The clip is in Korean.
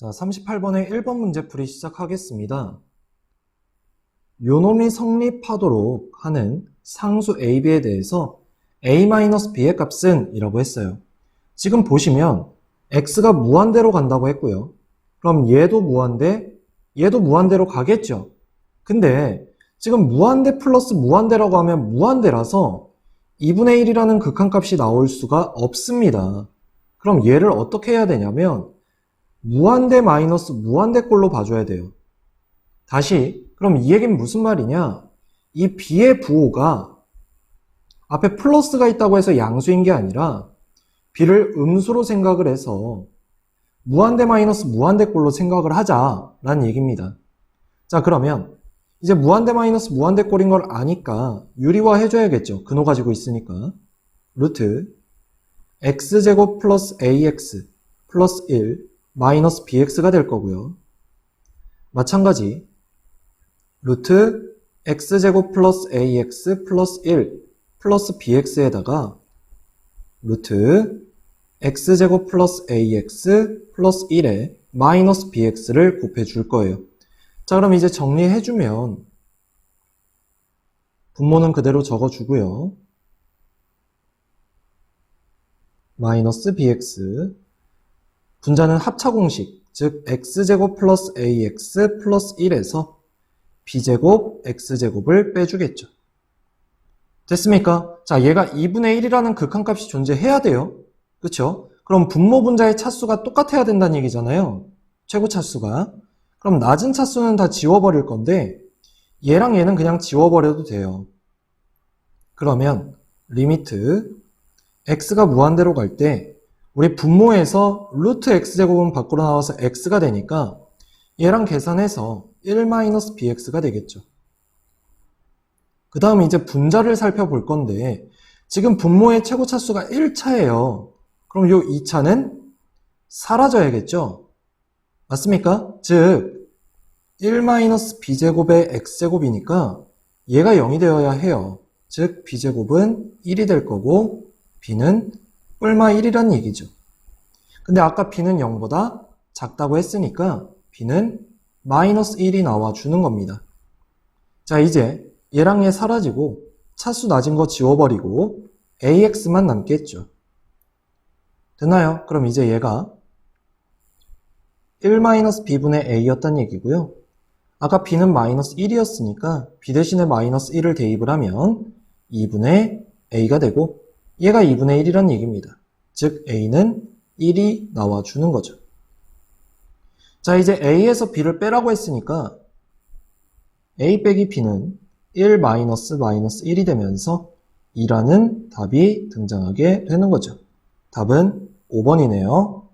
자, 38번의 1번 문제풀이 시작하겠습니다. 요놈이 성립하도록 하는 상수 AB에 대해서 A-B의 값은 이라고 했어요. 지금 보시면 X가 무한대로 간다고 했고요. 그럼 얘도 무한대, 얘도 무한대로 가겠죠. 근데 지금 무한대 플러스 무한대라고 하면 무한대라서 2분의 1이라는 극한값이 나올 수가 없습니다. 그럼 얘를 어떻게 해야 되냐면 무한대 마이너스 무한대 꼴로 봐줘야 돼요. 다시 그럼 이 얘기는 무슨 말이냐? 이 b의 부호가 앞에 플러스가 있다고 해서 양수인 게 아니라 b를 음수로 생각을 해서 무한대 마이너스 무한대 꼴로 생각을 하자라는 얘기입니다. 자 그러면 이제 무한대 마이너스 무한대 꼴인 걸 아니까 유리화 해줘야겠죠. 근호 가지고 있으니까 루트 x제곱 플러스 ax 플러스 1 마이너스 bx가 될 거고요. 마찬가지 루트 x제곱 플러스 ax 플러스 1 플러스 bx에다가 루트 x제곱 플러스 ax 플러스 1에 마이너스 bx를 곱해 줄 거예요. 자 그럼 이제 정리해 주면 분모는 그대로 적어 주고요. 마이너스 bx 분자는 합차 공식, 즉 x제곱 플러스 ax 플러스 1에서 b제곱 x제곱을 빼주겠죠. 됐습니까? 자, 얘가 2분의 1이라는 극한값이 존재해야 돼요. 그쵸? 그럼 분모 분자의 차수가 똑같아야 된다는 얘기잖아요. 최고 차수가. 그럼 낮은 차수는 다 지워버릴 건데 얘랑 얘는 그냥 지워버려도 돼요. 그러면 리미트 x가 무한대로 갈 때 우리 분모에서 루트 x제곱은 밖으로 나와서 x가 되니까 얘랑 계산해서 1-bx가 되겠죠. 그 다음 이제 분자를 살펴볼 건데 지금 분모의 최고 차수가 1차예요. 그럼 요 2차는 사라져야겠죠? 맞습니까? 즉 1-b제곱의 x제곱이니까 얘가 0이 되어야 해요. 즉 b제곱은 1이 될 거고 b는 뿔마 1이란 얘기죠. 근데 아까 b는 0보다 작다고 했으니까 b는 마이너스 1이 나와 주는 겁니다. 자 이제 얘랑 얘 사라지고 차수 낮은 거 지워버리고 ax만 남겠죠. 됐나요? 그럼 이제 얘가 1-b분의 a였단 얘기고요. 아까 b는 마이너스 1이었으니까 b 대신에 마이너스 1을 대입을 하면 2분의 a가 되고 얘가 2분의 1이란 얘기입니다. 즉 a는 1이 나와주는 거죠. 자 이제 a에서 b를 빼라고 했으니까 a 빼기 b는 1 마이너스 마이너스 1이 되면서 2라는 답이 등장하게 되는 거죠. 답은 5번이네요.